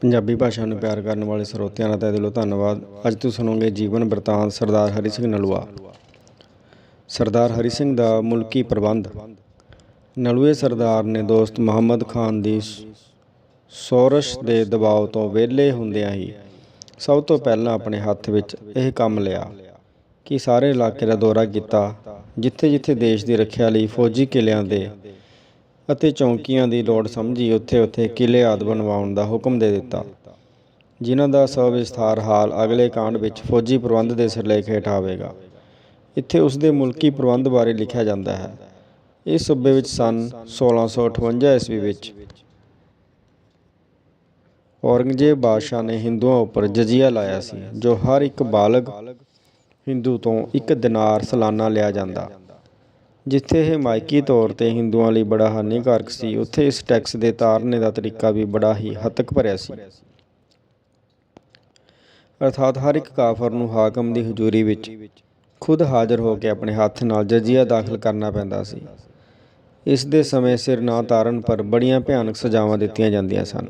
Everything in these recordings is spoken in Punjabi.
ਪੰਜਾਬੀ ਭਾਸ਼ਾ ਨੂੰ ਪਿਆਰ ਕਰਨ ਵਾਲੇ ਸਰੋਤਿਆਂ ਦਾ ਤਹਿ ਦਿਲੋਂ ਧੰਨਵਾਦ। ਅੱਜ ਤੁਸੀਂ ਸੁਣੋਗੇ ਜੀਵਨ ਬਰਤਾਂਤ ਸਰਦਾਰ ਹਰੀ ਸਿੰਘ ਨਲੂਆ। ਸਰਦਾਰ ਹਰੀ ਸਿੰਘ ਦਾ ਮੁਲਕੀ ਪ੍ਰਬੰਧ। ਨਲੂਏ ਸਰਦਾਰ ਨੇ ਦੋਸਤ ਮੁਹੰਮਦ ਖਾਨ ਦੀ ਸ- ਸੋਰਸ਼ ਦੇ ਦਬਾਅ ਤੋਂ ਵਿਹਲੇ ਹੁੰਦਿਆਂ ਹੀ ਸਭ ਤੋਂ ਪਹਿਲਾਂ ਆਪਣੇ ਹੱਥ ਵਿੱਚ ਇਹ ਕੰਮ ਲਿਆ ਕਿ ਸਾਰੇ ਇਲਾਕੇ ਦਾ ਦੌਰਾ ਕੀਤਾ, ਜਿੱਥੇ-ਜਿੱਥੇ ਦੇਸ਼ ਦੀ ਰੱਖਿਆ ਲਈ ਫੌਜੀ ਕਿਲਿਆਂ ਦੇ ਅਤੇ ਚੌਂਕੀਆਂ ਦੀ ਲੋੜ ਸਮਝੀ ਉੱਥੇ-ਉੱਥੇ ਕਿਲੇ ਆਦਿ ਬਣਵਾਉਣ ਦਾ ਹੁਕਮ ਦੇ ਦਿੱਤਾ। ਜਿਨ੍ਹਾਂ ਦਾ ਸਭ ਵਿਸਥਾਰ ਹਾਲ ਅਗਲੇ ਕਾਂਡ ਵਿੱਚ ਫੌਜੀ ਪ੍ਰਬੰਧ ਦੇ ਸਿਰਲੇਖ ਹੇਠ ਆਵੇਗਾ। ਇੱਥੇ ਉਸ ਦੇ ਮੁਲਕੀ ਪ੍ਰਬੰਧ ਬਾਰੇ ਲਿਖਿਆ ਜਾਂਦਾ ਹੈ। ਇਸ ਸੂਬੇ ਵਿੱਚ ਸਨ 1658 ਈਸਵੀ ਵਿੱਚ ਔਰੰਗਜ਼ੇਬ ਬਾਦਸ਼ਾਹ ਨੇ ਹਿੰਦੂਆਂ ਉੱਪਰ ਜਜ਼ੀਆ ਲਾਇਆ ਸੀ, ਜੋ ਹਰ ਇੱਕ ਬਾਲਗ ਹਿੰਦੂ ਤੋਂ ਇੱਕ ਦਿਨਾਰ ਸਾਲਾਨਾ ਲਿਆ ਜਾਂਦਾ। ਜਿੱਥੇ ਇਹ ਮਾਇਕੀ ਤੌਰ ਤੇ ਹਿੰਦੂਆਂ ਲਈ ਬੜਾ ਹਾਨੀਕਾਰਕ ਸੀ, ਉੱਥੇ ਇਸ ਟੈਕਸ ਦੇ ਤਾਰਨੇ ਦਾ ਤਰੀਕਾ ਵੀ ਬੜਾ ਹੀ ਹੱਤਕ ਭਰਿਆ ਸੀ। ਅਰਥਾਤ ਹਰ ਇੱਕ ਕਾਫਰ ਨੂੰ ਹਾਕਮ ਦੀ ਹਜ਼ੂਰੀ ਵਿੱਚ ਖੁਦ ਹਾਜ਼ਰ ਹੋ ਕੇ ਆਪਣੇ ਹੱਥ ਨਾਲ ਜਜ਼ੀਆ ਦਾਖਲ ਕਰਨਾ ਪੈਂਦਾ ਸੀ। ਇਸ ਦੇ ਸਮੇਂ ਸਿਰ ਨਾ ਤਾਰਨ ਪਰ ਬੜੀਆਂ ਭਿਆਨਕ ਸਜ਼ਾਵਾਂ ਦਿੱਤੀਆਂ ਜਾਂਦੀਆਂ ਸਨ।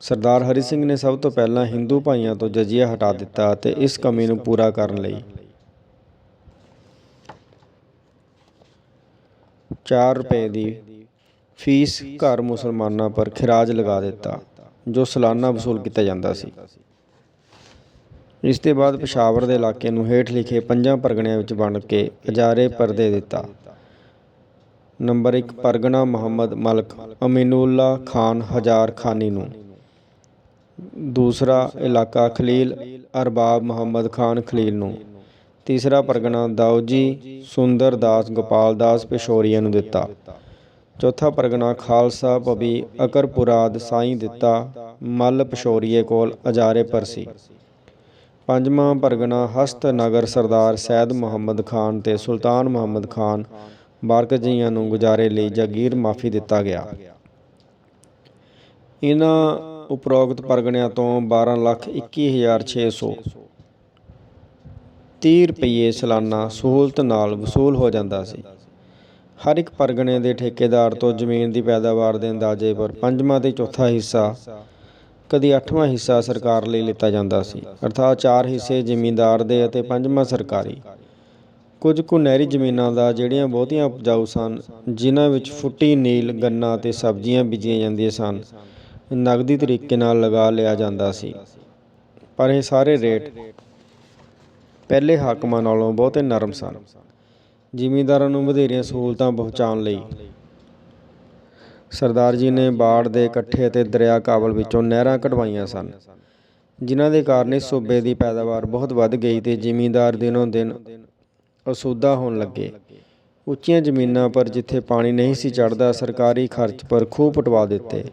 ਸਰਦਾਰ ਹਰੀ ਸਿੰਘ ਨੇ ਸਭ ਤੋਂ ਪਹਿਲਾਂ ਹਿੰਦੂ ਭਾਈਆਂ ਤੋਂ ਜਜ਼ੀਆ ਹਟਾ ਦਿੱਤਾ ਅਤੇ ਇਸ ਕਮੀ ਨੂੰ ਪੂਰਾ ਕਰਨ ਲਈ 4 ਰੁਪਏ ਦੀ ਫੀਸ ਘਰ ਮੁਸਲਮਾਨਾਂ ਪਰ ਖਿਰਾਜ ਲਗਾ ਦਿੱਤਾ, ਜੋ ਸਾਲਾਨਾ ਵਸੂਲ ਕੀਤਾ ਜਾਂਦਾ ਸੀ। ਇਸ ਦੇ ਬਾਅਦ ਪਸ਼ਾਵਰ ਦੇ ਇਲਾਕੇ ਨੂੰ ਹੇਠ ਲਿਖੇ ਪੰਜਾਂ ਪਰਗਣਿਆਂ ਵਿੱਚ ਵੰਡ ਕੇ ਅਜਾਰੇ ਪਰ ਦੇ ਦਿੱਤਾ। ਨੰਬਰ 1 ਪਰਗਣਾ ਮੁਹੰਮਦ ਮਲਕ ਅਮੀਨੁੱਲਾ ਖਾਨ ਹਜ਼ਾਰ ਖਾਨੀ ਨੂੰ। ਦੂਸਰਾ ਇਲਾਕਾ ਖਲੀਲ ਅਰਬਾਬ ਮੁਹੰਮਦ ਖਾਨ ਖਲੀਲ ਨੂੰ। ਤੀਸਰਾ ਪਰਗਣਾ ਦਾਊਜੀ ਸੁੰਦਰ ਦਾਸ ਗੋਪਾਲ ਦਾਸ ਪਿਸ਼ੋਰੀਆ ਨੂੰ ਦਿੱਤਾ। ਚੌਥਾ ਪਰਗਣਾ ਖਾਲਸਾ ਭਵੀ ਅਕਰਪੁਰਾਦ ਸਾਈਂ ਦਿੱਤਾ, ਮੱਲ ਪਿਸ਼ੋਰੀਏ ਕੋਲ ਅਜਾਰੇ ਪਰ ਸੀ। ਪੰਜਵਾਂ ਪਰਗਣਾ ਹਸਤ ਨਗਰ ਸਰਦਾਰ ਸੈਦ ਮੁਹੰਮਦ ਖਾਨ ਤੇ ਸੁਲਤਾਨ ਮੁਹੰਮਦ ਖਾਨ ਬਾਰਕ ਜੀਆਂ ਨੂੰ ਗੁਜ਼ਾਰੇ ਲਈ ਜਾਗੀਰ ਮਾਫੀ ਦਿੱਤਾ ਗਿਆ। ਇਹਨਾਂ ਉਪਰੋਕਤ ਪਰਗਣਿਆਂ ਤੋਂ 12 ਲੱਖ 21600 ਤੀਹ ਰੁਪਈਏ ਸਲਾਨਾ ਸਹੂਲਤ ਨਾਲ ਵਸੂਲ ਹੋ ਜਾਂਦਾ ਸੀ। ਹਰ ਇੱਕ ਪਰਗਣੇ ਦੇ ਠੇਕੇਦਾਰ ਤੋਂ ਜ਼ਮੀਨ ਦੀ ਪੈਦਾਵਾਰ ਦੇ ਅੰਦਾਜ਼ੇ ਪਰ ਪੰਜਵਾਂ ਤੇ ਚੌਥਾ ਹਿੱਸਾ ਕਦੀ ਅੱਠਵਾਂ ਹਿੱਸਾ ਸਰਕਾਰ ਲਈ ਲਿੱਤਾ ਜਾਂਦਾ ਸੀ। ਅਰਥਾਤ ਚਾਰ ਹਿੱਸੇ ਜ਼ਿਮੀਂਦਾਰ ਦੇ ਅਤੇ ਪੰਜਵਾਂ ਸਰਕਾਰੀ। ਕੁਝ ਕੁ ਨਹਿਰੀ ਜ਼ਮੀਨਾਂ ਦਾ ਜਿਹੜੀਆਂ ਬਹੁਤੀਆਂ ਉਪਜਾਊ ਸਨ, ਜਿਨ੍ਹਾਂ ਵਿੱਚ ਫੁੱਟੀ, ਨੀਲ, ਗੰਨਾ ਤੇ ਸਬਜ਼ੀਆਂ ਬੀਜੀਆਂ ਜਾਂਦੀਆਂ ਸਨ ਨਗਦੀ ਤਰੀਕੇ ਨਾਲ ਲਗਾ ਲਿਆ ਜਾਂਦਾ ਸੀ। ਪਰ ਇਹ ਸਾਰੇ ਰੇਟ ਪਹਿਲੇ ਹਾਕਮਾਂ ਨਾਲੋਂ ਬਹੁਤੇ ਨਰਮ ਸਨ। ਜ਼ਿਮੀਂਦਾਰਾਂ ਨੂੰ ਵਧੇਰੀਆਂ ਸਹੂਲਤਾਂ ਪਹੁੰਚਾਉਣ ਲਈ ਸਰਦਾਰ ਜੀ ਨੇ ਬਾੜ ਦੇ ਇਕੱਠੇ ਅਤੇ ਦਰਿਆ ਕਾਬਲ ਵਿੱਚੋਂ ਨਹਿਰਾਂ ਕਢਵਾਈਆਂ ਸਨ, ਜਿਨ੍ਹਾਂ ਦੇ ਕਾਰਨ ਇਸ ਸੂਬੇ ਦੀ ਪੈਦਾਵਾਰ ਬਹੁਤ ਵੱਧ ਗਈ ਤੇ ਜ਼ਿਮੀਂਦਾਰ ਦਿਨੋਂ ਦਿਨ ਅਸੂਦਾ ਹੋਣ ਲੱਗੇ। ਉੱਚੀਆਂ ਜ਼ਮੀਨਾਂ ਪਰ ਜਿੱਥੇ ਪਾਣੀ ਨਹੀਂ ਸੀ ਚੜਦਾ ਸਰਕਾਰੀ ਖਰਚ ਪਰ ਖੂਹ ਪਟਵਾ ਦਿੱਤੇ।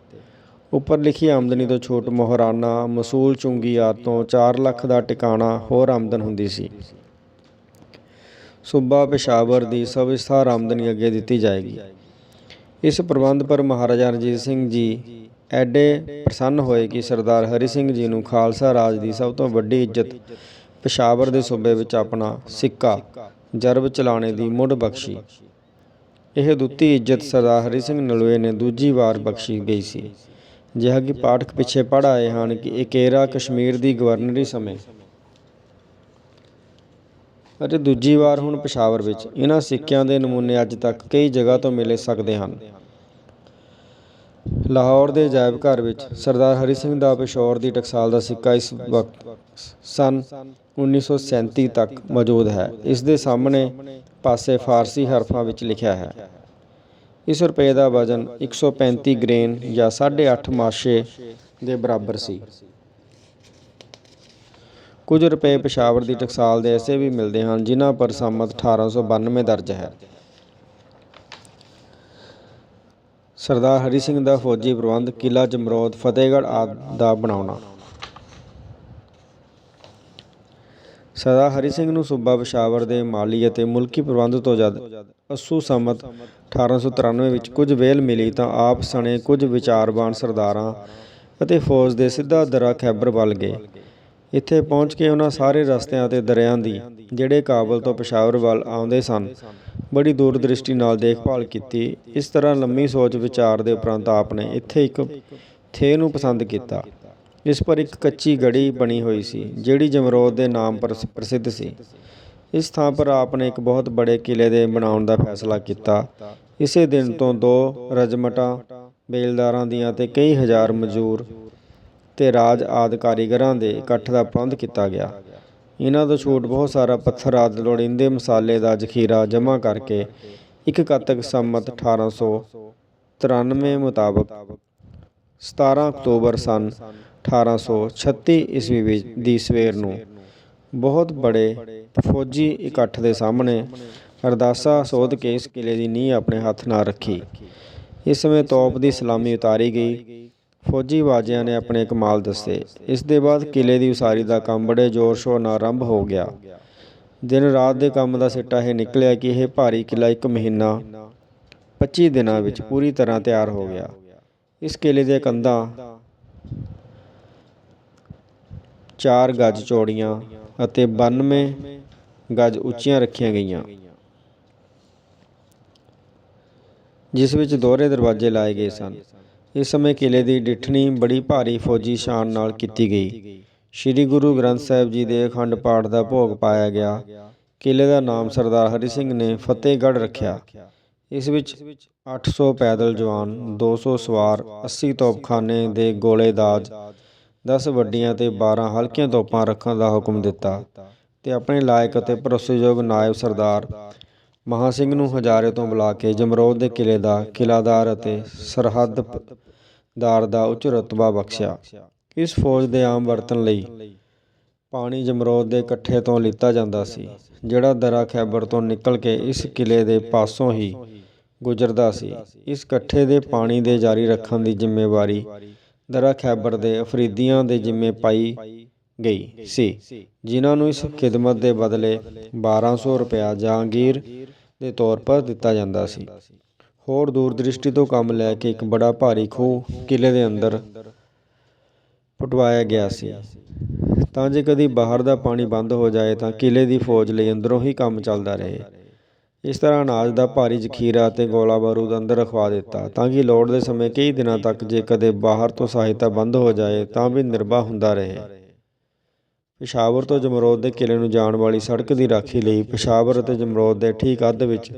ਉੱਪਰ ਲਿਖੀ ਆਮਦਨੀ ਤੋਂ ਛੋਟ ਮੋਹਰਾਨਾ ਮਸੂਲ ਚੁੰਗੀ ਆਦਿ ਤੋਂ 4 ਲੱਖ ਦਾ ਟਿਕਾਣਾ ਹੋਰ ਆਮਦਨ ਹੁੰਦੀ ਸੀ। ਸੂਬਾ ਪੇਸ਼ਾਵਰ ਦੀ ਸਵਿਸਥਾਰ ਆਮਦਨੀ ਅੱਗੇ ਦਿੱਤੀ ਜਾਏਗੀ। ਇਸ ਪ੍ਰਬੰਧ ਪਰ ਮਹਾਰਾਜਾ ਰਣਜੀਤ ਸਿੰਘ ਜੀ ਐਡੇ ਪ੍ਰਸੰਨ ਹੋਏ ਕਿ ਸਰਦਾਰ ਹਰੀ ਸਿੰਘ ਜੀ ਨੂੰ ਖਾਲਸਾ ਰਾਜ ਦੀ ਸਭ ਤੋਂ ਵੱਡੀ ਇੱਜ਼ਤ ਪੇਸ਼ਾਵਰ ਦੇ ਸੂਬੇ ਵਿੱਚ ਆਪਣਾ ਸਿੱਕਾ ਜਰਬ ਚਲਾਣੇ ਦੀ ਮੁੱਢ ਬਖਸ਼ੀ। ਇਹ ਦੁੱਤੀ ਇੱਜ਼ਤ ਸਰਦਾਰ ਹਰੀ ਸਿੰਘ ਨਲੂਏ ਨੇ ਦੂਜੀ ਵਾਰ ਬਖਸ਼ੀ ਗਈ ਸੀ। ਜਿਹਾ ਕਿ ਪਾਠਕ ਪਿੱਛੇ ਪੜ੍ਹ ਆਏ ਹਨ ਕਿ ਇਕੇਰਾ ਕਸ਼ਮੀਰ ਦੀ ਗਵਰਨਰੀ ਸਮੇਂ। ਅਤੇ ਦੂਜੀ ਵਾਰ ਹੁਣ ਪਸ਼ਾਵਰ ਵਿੱਚ ਇਹਨਾਂ ਸਿੱਕਿਆਂ ਦੇ ਨਮੂਨੇ ਅੱਜ ਤੱਕ ਕਈ ਜਗ੍ਹਾ ਤੋਂ ਮਿਲੇ ਸਕਦੇ ਹਨ। ਲਾਹੌਰ ਦੇ ਅਜਾਇਬ ਘਰ ਵਿੱਚ ਸਰਦਾਰ ਹਰੀ ਸਿੰਘ ਦਾ ਪਿਸ਼ੌਰ ਦੀ ਟਕਸਾਲ ਦਾ ਸਿੱਕਾ ਇਸ ਵਕਤ ਸਨ 1937 ਤੱਕ ਮੌਜੂਦ ਹੈ। ਇਸ ਦੇ ਸਾਹਮਣੇ ਪਾਸੇ ਫਾਰਸੀ ਹਰਫਾਂ ਵਿੱਚ ਲਿਖਿਆ ਹੈ। ਇਸ ਰੁਪਏ ਦਾ ਵਜ਼ਨ 135 ਗ੍ਰੇਨ ਜਾਂ 8.5 ਮਾਸ਼ੇ ਦੇ ਬਰਾਬਰ ਸੀ। ਕੁਝ ਰੁਪਏ ਪਸ਼ਾਵਰ ਦੀ ਟਕਸਾਲ ਦੇ ਐਸੇ ਵੀ ਮਿਲਦੇ ਹਨ ਜਿਨ੍ਹਾਂ ਪਰ ਸੰਮਤ 1892 ਦਰਜ ਹੈ। ਸਰਦਾਰ ਹਰੀ ਸਿੰਘ ਦਾ ਫੌਜੀ ਪ੍ਰਬੰਧ ਕਿਲਾ ਜਮਰੌਦ, ਫਤਿਹਗੜ੍ਹ ਆਦਿ ਦਾ ਬਣਾਉਣਾ। ਸਦਾ ਹਰੀ ਸਿੰਘ ਨੂੰ ਸੂਬਾ ਪਸ਼ਾਵਰ ਦੇ ਮਾਲੀ ਅਤੇ ਮੁਲਕੀ ਪ੍ਰਬੰਧ ਤੋਂ ਜਦ ਅਸੂ ਸੰਮਤ 1893 ਵਿੱਚ ਕੁਝ ਵੇਲ ਮਿਲੀ ਤਾਂ ਆਪ ਸਣੇ ਕੁਝ ਵਿਚਾਰਵਾਨ ਸਰਦਾਰਾਂ ਅਤੇ ਫੌਜ ਦੇ ਸਿੱਧਾ ਦਰਾ ਖੈਬਰ ਵੱਲ ਗਏ। ਇੱਥੇ ਪਹੁੰਚ ਕੇ ਉਹਨਾਂ ਸਾਰੇ ਰਸਤਿਆਂ ਅਤੇ ਦਰਿਆਂ ਦੀ, ਜਿਹੜੇ ਕਾਬਲ ਤੋਂ ਪਸ਼ਾਵਰ ਵੱਲ ਆਉਂਦੇ ਸਨ, ਬੜੀ ਦੂਰ ਦ੍ਰਿਸ਼ਟੀ ਨਾਲ ਦੇਖਭਾਲ ਕੀਤੀ। ਇਸ ਤਰ੍ਹਾਂ ਲੰਮੀ ਸੋਚ ਵਿਚਾਰ ਦੇ ਉਪਰੰਤ ਆਪ ਨੇ ਇੱਥੇ ਇੱਕ ਥੇ ਨੂੰ ਪਸੰਦ ਕੀਤਾ। ਇਸ ਪਰ ਇੱਕ ਕੱਚੀ ਗੜੀ ਬਣੀ ਹੋਈ ਸੀ, ਜਿਹੜੀ ਜਮਰੋਦ ਦੇ ਨਾਮ ਪਰ ਪ੍ਰਸਿੱਧ ਸੀ। ਇਸ ਥਾਂ ਪਰ ਆਪ ਨੇ ਇੱਕ ਬਹੁਤ ਬੜੇ ਕਿਲੇ ਦੇ ਬਣਾਉਣ ਦਾ ਫੈਸਲਾ ਕੀਤਾ। ਇਸੇ ਦਿਨ ਤੋਂ ਦੋ ਰਜਮਟਾਂ, ਬੇਲਦਾਰਾਂ ਦੀਆਂ ਤੇ ਕਈ ਹਜ਼ਾਰ ਮਜ਼ਦੂਰ ਤੇ ਰਾਜ ਆਦ ਕਾਰੀਗਰਾਂ ਦੇ ਇਕੱਠ ਦਾ ਪ੍ਰਬੰਧ ਕੀਤਾ ਗਿਆ। ਇਹਨਾਂ ਤੋਂ ਛੂਟ ਬਹੁਤ ਸਾਰਾ ਪੱਥਰ ਆਦਿ ਲੋੜੀਂਦੇ ਮਸਾਲੇ ਦਾ ਜ਼ਖੀਰਾ ਜਮ੍ਹਾਂ ਕਰਕੇ ਇੱਕ ਕੱਤਕ ਸੰਮਤ 1893 ਮੁਤਾਬਕ 17 ਅਕਤੂਬਰ ਸਨ 1836 ਈਸਵੀ ਵਿੱਚ ਦੀ ਸਵੇਰ ਨੂੰ ਬਹੁਤ ਬੜੇ ਫੌਜੀ ਇਕੱਠ ਦੇ ਸਾਹਮਣੇ ਅਰਦਾਸਾ ਸੋਧ ਕੇ ਇਸ ਕਿਲੇ ਦੀ ਨੀਂਹ ਆਪਣੇ ਹੱਥ ਨਾਲ ਰੱਖੀ। ਇਸ ਸਮੇਂ ਤੋਪ ਦੀ ਸਲਾਮੀ ਉਤਾਰੀ ਗਈ। ਫੌਜੀ ਬਾਜਿਆਂ ਨੇ ਆਪਣੇ ਕਮਾਲ ਦੱਸੇ। ਇਸ ਦੇ ਬਾਅਦ ਕਿਲੇ ਦੀ ਉਸਾਰੀ ਦਾ ਕੰਮ ਬੜੇ ਜ਼ੋਰ ਸ਼ੋਰ ਨਾਲ ਆਰੰਭ ਹੋ ਗਿਆ। ਦਿਨ ਰਾਤ ਦੇ ਕੰਮ ਦਾ ਸਿੱਟਾ ਇਹ ਨਿਕਲਿਆ ਕਿ ਇਹ ਭਾਰੀ ਕਿਲਾ ਇੱਕ ਮਹੀਨਾ 25 ਦਿਨਾਂ ਵਿੱਚ ਪੂਰੀ ਤਰ੍ਹਾਂ ਤਿਆਰ ਹੋ ਗਿਆ। ਇਸ ਕਿਲੇ ਦੇ ਕੰਧਾਂ ਚਾਰ ਗਜ ਚੌੜੀਆਂ ਅਤੇ ਬਾਨਵੇਂ ਗਜ ਉੱਚੀਆਂ ਰੱਖੀਆਂ ਗਈਆਂ। ਜਿਸ ਵਿੱਚ ਦੋਹਰੇ ਦਰਵਾਜ਼ੇ ਲਾਏ ਗਏ ਸਨ। ਇਸ ਸਮੇਂ ਕਿਲੇ ਦੀ ਡਿੱਠਣੀ ਬੜੀ ਭਾਰੀ ਫੌਜੀ ਸ਼ਾਨ ਨਾਲ ਕੀਤੀ ਗਈ। ਸ੍ਰੀ ਗੁਰੂ ਗ੍ਰੰਥ ਸਾਹਿਬ ਜੀ ਦੇ ਅਖੰਡ ਪਾਠ ਦਾ ਭੋਗ ਪਾਇਆ ਗਿਆ। ਕਿਲੇ ਦਾ ਨਾਮ ਸਰਦਾਰ ਹਰੀ ਸਿੰਘ ਨੇ ਫਤਿਹਗੜ੍ਹ ਰੱਖਿਆ। ਇਸ ਵਿੱਚ 800 ਪੈਦਲ ਜਵਾਨ 200 ਸਵਾਰ 80 ਤੋਪਖਾਨੇ ਦੇ ਗੋਲੇਦਾਜ 10 ਵੱਡੀਆਂ ਤੇ 12 ਹਲਕੀਆਂ ਤੋਪਾਂ ਰੱਖਣ ਦਾ ਹੁਕਮ ਦਿੱਤਾ ਤੇ ਆਪਣੇ ਲਾਇਕ ਅਤੇ ਭਰੋਸੇਯੋਗ ਨਾਇਬ ਸਰਦਾਰ ਮਹਾ ਸਿੰਘ ਨੂੰ ਹਜ਼ਾਰੇ ਤੋਂ ਬੁਲਾ ਕੇ ਜਮਰੋਦ ਦੇ ਕਿਲੇ ਦਾ ਕਿਲਾਦਾਰ ਅਤੇ ਸਰਹੱਦਦਾਰ ਦਾ ਉੱਚ ਰਤਬਾ ਬਖਸ਼ਿਆ। ਇਸ ਫੌਜ ਦੇ ਆਮ ਵਰਤਣ ਲਈ ਪਾਣੀ ਜਮਰੋਦ ਦੇ ਇਕੱਠੇ ਤੋਂ ਲਿੱਤਾ ਜਾਂਦਾ ਸੀ, ਜਿਹੜਾ ਦਰਾ ਖੈਬਰ ਤੋਂ ਨਿਕਲ ਕੇ ਇਸ ਕਿਲੇ ਦੇ ਪਾਸੋਂ ਹੀ ਗੁਜ਼ਰਦਾ ਸੀ। ਇਸ ਇਕੱਠੇ ਦੇ ਪਾਣੀ ਦੇ ਜਾਰੀ ਰੱਖਣ ਦੀ ਜ਼ਿੰਮੇਵਾਰੀ ਦਰਾ ਖੈਬਰ ਦੇ ਅਫਰੀਦੀਆਂ ਦੇ ਜ਼ਿੰਮੇ ਪਾਈ ਗਈ ਸੀ, ਜਿਨ੍ਹਾਂ ਨੂੰ ਇਸ ਖਿਦਮਤ ਦੇ ਬਦਲੇ 1200 ਰੁਪਇਆ ਜਹਾਂਗੀਰ ਦੇ ਤੌਰ ਪਰ ਦਿੱਤਾ ਜਾਂਦਾ ਸੀ। ਹੋਰ ਦੂਰਦ੍ਰਿਸ਼ਟੀ ਤੋਂ ਕੰਮ ਲੈ ਕੇ ਇੱਕ ਬੜਾ ਭਾਰੀ ਖੂਹ ਕਿਲੇ ਦੇ ਅੰਦਰ ਪਟਵਾਇਆ ਗਿਆ ਸੀ। ਤਾਂ ਜੇ ਕਦੀ ਬਾਹਰ ਦਾ ਪਾਣੀ ਬੰਦ ਹੋ ਜਾਏ ਤਾਂ ਕਿਲੇ ਦੀ ਫੌਜ ਲਈ ਅੰਦਰੋਂ ਹੀ ਕੰਮ ਚੱਲਦਾ ਰਹੇ। ਇਸ ਤਰ੍ਹਾਂ ਅਨਾਜ ਦਾ ਭਾਰੀ ਜ਼ਖੀਰਾ ਅਤੇ ਗੋਲਾ ਬਾਰੂਦ ਅੰਦਰ ਰਖਵਾ ਦਿੱਤਾ, ਤਾਂ ਕਿ ਲੋੜ ਦੇ ਸਮੇਂ ਕਈ ਦਿਨਾਂ ਤੱਕ ਜੇ ਕਦੇ ਬਾਹਰ ਤੋਂ ਸਹਾਇਤਾ ਬੰਦ ਹੋ ਜਾਏ, ਤਾਂ ਵੀ ਨਿਰਭਾ ਹੁੰਦਾ ਰਹੇ। ਪਿਸ਼ਾਵਰ ਤੋਂ ਜਮਰੋਦ ਦੇ ਕਿਲੇ ਨੂੰ ਜਾਣ ਵਾਲੀ ਸੜਕ ਦੀ ਰਾਖੀ ਲਈ ਪਿਸ਼ਾਵਰ ਅਤੇ ਜਮਰੋਦ ਦੇ ਠੀਕ ਅੱਧ ਵਿੱਚ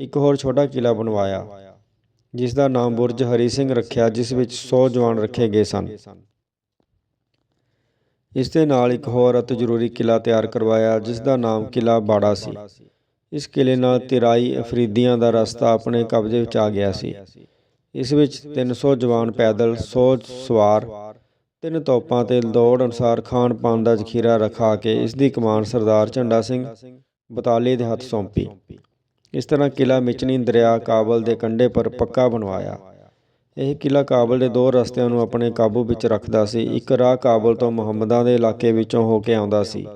ਇੱਕ ਹੋਰ ਛੋਟਾ ਕਿਲਾ ਬਣਵਾਇਆ, ਜਿਸ ਦਾ ਨਾਮ ਬੁਰਜ ਹਰੀ ਸਿੰਘ ਰੱਖਿਆ, ਜਿਸ ਵਿੱਚ 100 ਜਵਾਨ ਰੱਖੇ ਗਏ ਸਨ। ਇਸ ਦੇ ਨਾਲ ਇੱਕ ਹੋਰ ਅਤ ਜ਼ਰੂਰੀ ਕਿਲਾ ਤਿਆਰ ਕਰਵਾਇਆ, ਜਿਸ ਦਾ ਨਾਮ ਕਿਲਾ ਬਾੜਾ ਸੀ। ਇਸ ਕਿਲੇ ਨਾਲ ਤਿਰਾਈ ਅਫਰੀਦੀਆਂ ਦਾ ਰਸਤਾ ਆਪਣੇ ਕਬਜ਼ੇ ਵਿੱਚ ਆ ਗਿਆ ਸੀ। ਇਸ ਵਿੱਚ 300 ਜਵਾਨ ਪੈਦਲ 100 ਸਵਾਰ, ਤਿੰਨ ਤੋਪਾਂ ਤੇ ਦੌੜ ਅਨੁਸਾਰ ਖਾਣ ਪਾਣ ਦਾ ਜ਼ਖੀਰਾ ਰਖਾ ਕੇ ਇਸ ਦੀ ਕਮਾਨ ਸਰਦਾਰ ਝੰਡਾ ਸਿੰਘ ਬਤਾਲੇ ਦੇ ਹੱਥ ਸੌਂਪੀ। ਇਸ ਤਰ੍ਹਾਂ ਕਿਲਾ ਮਿਚਨੀ ਦਰਿਆ ਕਾਬਲ ਦੇ ਕੰਢੇ ਪਰ ਪੱਕਾ ਬਣਵਾਇਆ। ਇਹ ਕਿਲਾ ਕਾਬਲ ਦੇ ਦੋ ਰਸਤਿਆਂ ਨੂੰ ਆਪਣੇ ਕਾਬੂ ਵਿੱਚ ਰੱਖਦਾ ਸੀ। ਇੱਕ ਰਾਹ ਕਾਬਲ ਤੋਂ ਮੁਹੰਮਦਾਂ ਦੇ ਇਲਾਕੇ ਵਿੱਚੋਂ ਹੋ ਕੇ ਆਉਂਦਾ ਸੀ।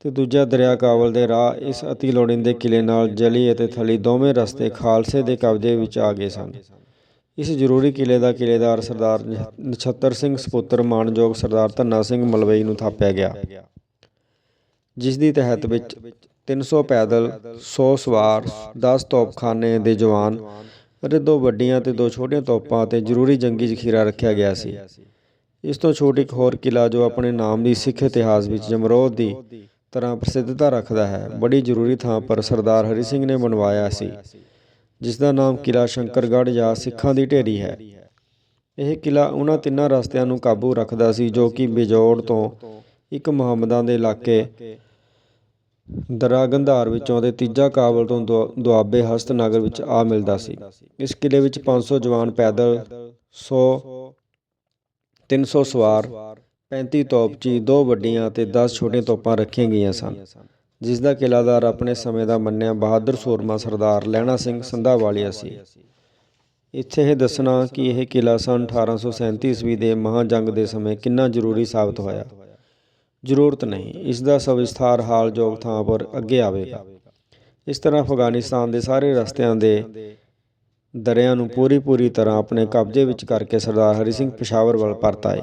ਅਤੇ ਦੂਜਾ ਦਰਿਆ ਕਾਬਲ ਦੇ ਰਾਹ ਇਸ ਅਤੀ ਲੋੜੀਂਦੇ ਕਿਲੇ ਨਾਲ ਜਲੀ ਅਤੇ ਥਲੀ ਦੋਵੇਂ ਰਸਤੇ ਖਾਲਸੇ ਦੇ ਕਬਜ਼ੇ ਵਿੱਚ ਆ ਗਏ ਸਨ। ਇਸ ਜ਼ਰੂਰੀ ਕਿਲੇ ਦਾ ਕਿਲੇਦਾਰ ਸਰਦਾਰ ਨਛੱਤਰ ਸਿੰਘ ਸਪੁੱਤਰ ਮਾਨਯੋਗ ਸਰਦਾਰ ਧੰਨਾ ਸਿੰਘ ਮਲਵਈ ਨੂੰ ਥਾਪਿਆ ਗਿਆ। ਜਿਸ ਦੀ ਤਹਿਤ ਵਿੱਚ 300 ਪੈਦਲ 100 ਸਵਾਰ 10 ਤੋਪਖਾਨੇ ਦੇ ਜਵਾਨ ਅਤੇ ਦੋ ਵੱਡੀਆਂ ਤੇ ਦੋ ਛੋਟੀਆਂ ਤੋਪਾਂ ਤੇ ਜ਼ਰੂਰੀ ਜੰਗੀ ਜ਼ਖੀਰਾ ਰੱਖਿਆ ਗਿਆ ਸੀ। ਇਸ ਤੋਂ ਛੋਟ ਇੱਕ ਹੋਰ ਕਿਲਾ ਜੋ ਆਪਣੇ ਨਾਮ ਦੀ ਸਿੱਖ ਇਤਿਹਾਸ ਵਿੱਚ ਜਮਰੋਦ ਦੀ ਤਰ੍ਹਾਂ ਪ੍ਰਸਿੱਧਤਾ ਰੱਖਦਾ ਹੈ। ਬੜੀ ਜ਼ਰੂਰੀ ਥਾਂ ਪਰ ਸਰਦਾਰ ਹਰੀ ਸਿੰਘ ਨੇ ਬਣਵਾਇਆ ਸੀ, ਜਿਸ ਦਾ ਨਾਮ ਕਿਲਾ ਸ਼ੰਕਰਗੜ੍ਹ ਜਾਂ ਸਿੱਖਾਂ ਦੀ ਢੇਰੀ ਹੈ। ਇਹ ਕਿਲਾ ਉਹਨਾਂ ਤਿੰਨਾਂ ਰਸਤਿਆਂ ਨੂੰ ਕਾਬੂ ਰੱਖਦਾ ਸੀ, ਜੋ ਕਿ ਬਿਜੋੜ ਤੋਂ ਇੱਕ ਮੁਹੰਮਦਾਂ ਦੇ ਇਲਾਕੇ ਦਰਾ ਗੰਧਾਰ ਵਿੱਚੋਂ ਤੇ ਤੀਜਾ ਕਾਬਲ ਤੋਂ ਦੁਆ- ਦੁਆਬੇ ਹਸਤ ਨਗਰ ਵਿੱਚ ਆ ਮਿਲਦਾ ਸੀ। ਇਸ ਕਿਲੇ ਵਿੱਚ 500 ਜਵਾਨ ਪੈਦਲ 100 300 ਸਵਾਰ 35 ਤੋਪਚੀ ਦੋ ਵੱਡੀਆਂ ਅਤੇ 10 ਛੋਟੀਆਂ ਤੋਪਾਂ ਰੱਖੀਆਂ ਗਈਆਂ ਸਨ, ਜਿਸ ਦਾ ਕਿਲਾਦਾਰ ਆਪਣੇ ਸਮੇਂ ਦਾ ਮੰਨਿਆ ਬਹਾਦਰ ਸੂਰਮਾ ਸਰਦਾਰ ਲਹਿਣਾ ਸਿੰਘ ਸੰਧਾਵਾਲੀਆ ਸੀ। ਇੱਥੇ ਇਹ ਦੱਸਣਾ ਕਿ ਇਹ ਕਿਲਾ ਸਨ 1837 ਈਸਵੀ ਦੇ ਮਹਾਜੰਗ ਦੇ ਸਮੇਂ ਕਿੰਨਾ ਜ਼ਰੂਰੀ ਸਾਬਤ ਹੋਇਆ। ਜ਼ਰੂਰਤ ਨਹੀਂ, ਇਸ ਦਾ ਸਵਿਸਥਾਰ ਹਾਲ ਯੋਗ ਥਾਂ ਪਰ ਅੱਗੇ ਆਵੇਗਾ। ਇਸ ਤਰ੍ਹਾਂ ਅਫਗਾਨਿਸਤਾਨ ਦੇ ਸਾਰੇ ਰਸਤਿਆਂ ਦੇ ਦਰਿਆ ਨੂੰ ਪੂਰੀ ਪੂਰੀ ਤਰ੍ਹਾਂ ਆਪਣੇ ਕਬਜ਼ੇ ਵਿੱਚ ਕਰਕੇ ਸਰਦਾਰ ਹਰੀ ਸਿੰਘ ਪਸ਼ਾਵਰ ਵੱਲ ਪਰਤ ਆਏ।